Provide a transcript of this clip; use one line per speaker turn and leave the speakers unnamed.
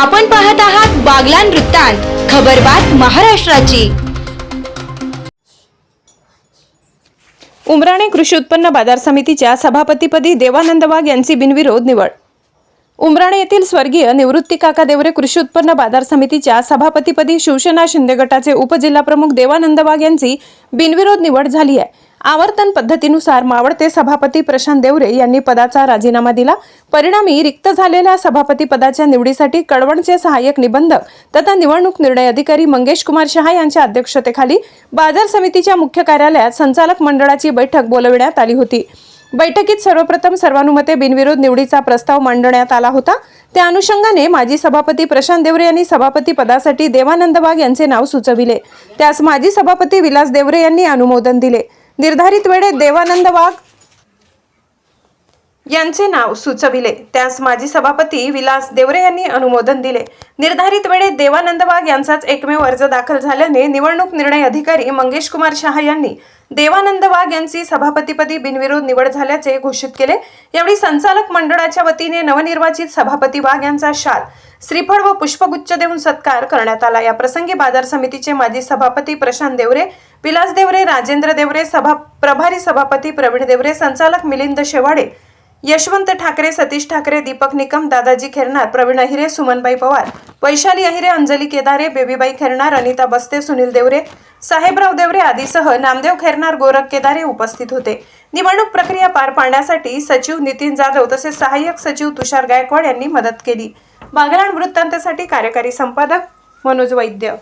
आपण पाहत आहात बागलान वृत्तांत खबरबात महाराष्ट्राची.
उमराणे कृषी उत्पन्न बाजार समितीच्या सभापतीपदी देवानंद वाघ यांची बिनविरोध निवड. उमराणे येथील स्वर्गीय निवृत्ती काका देवरे कृषी उत्पन्न बाजार समितीच्या सभापतीपदी शिवसेना शिंदे गटाचे उपजिल्हाप्रमुख देवानंद वाघ यांची बिनविरोध निवड झाली आहे. आवर्तन पद्धतीनुसार मावळते सभापती प्रशांत देवरे यांनी पदाचा राजीनामा दिला. परिणामी रिक्त झालेल्या सभापती पदाच्या निवडीसाठी कळवणचे सहाय्यक निबंधक तथा निवडणूक निर्णय अधिकारी मंगेश कुमार शहा यांच्या अध्यक्षतेखाली बाजार समितीच्या मुख्य कार्यालयात संचालक मंडळाची बैठक बोलविण्यात आली होती. बैठकीत सर्वप्रथम सर्वानुमते बिनविरोध निवडीचा प्रस्ताव मांडण्यात आला होता. त्या अनुषंगाने माजी सभापती प्रशांत देवरे यांनी सभापती पदासाठी देवानंद वाघ यांचे नाव सुचविले. त्यास माजी सभापती विलास देवरे यांनी अनुमोदन दिले. निर्धारित वेळेत देवानंद वाघ यांचे नाव सुचविले. त्यास माजी सभापती विलास देवरे यांनी अनुमोदन दिले. निर्धारित वेळेत देवानंद वाघ यांचाच एकमेव अर्ज दाखल झाल्याने निवडणूक निर्णय अधिकारी मंगेश कुमार शहा यांनी देवानंद वाघ यांची सभापतीपदी बिनविरोध निवड झाल्याचे घोषित केले. यावेळी संचालक मंडळाच्या वतीने नवनिर्वाचित सभापती वाघ यांचा शाल श्रीफळ व पुष्पगुच्छ देऊन सत्कार करण्यात आला. या प्रसंगी बाजार समितीचे माजी सभापती प्रशांत देवरे विलास देवरे राजेंद्र देवरे सभा प्रभारी सभापती प्रवीण देवरे संचालक मिलिंद शेवाडे यशवंत ठाकरे सतीश ठाकरे दीपक निकम दादाजी खेरनार प्रवीण अहिरे सुमनबाई पवार वैशाली अहिरे अंजली केदारे बेबीबाई खेरनार अनिता बस्ते सुनील देवरे साहेबराव देवरे आदीसह नामदेव खेरनार गोरख केदारे उपस्थित होते. निवडणूक प्रक्रिया पार पाडण्यासाठी सचिव नितीन जाधव तसेच सहाय्यक सचिव तुषार गायकवाड यांनी मदत केली. बागलाण वृत्तांतासाठी कार्यकारी संपादक मनोज वैद्य.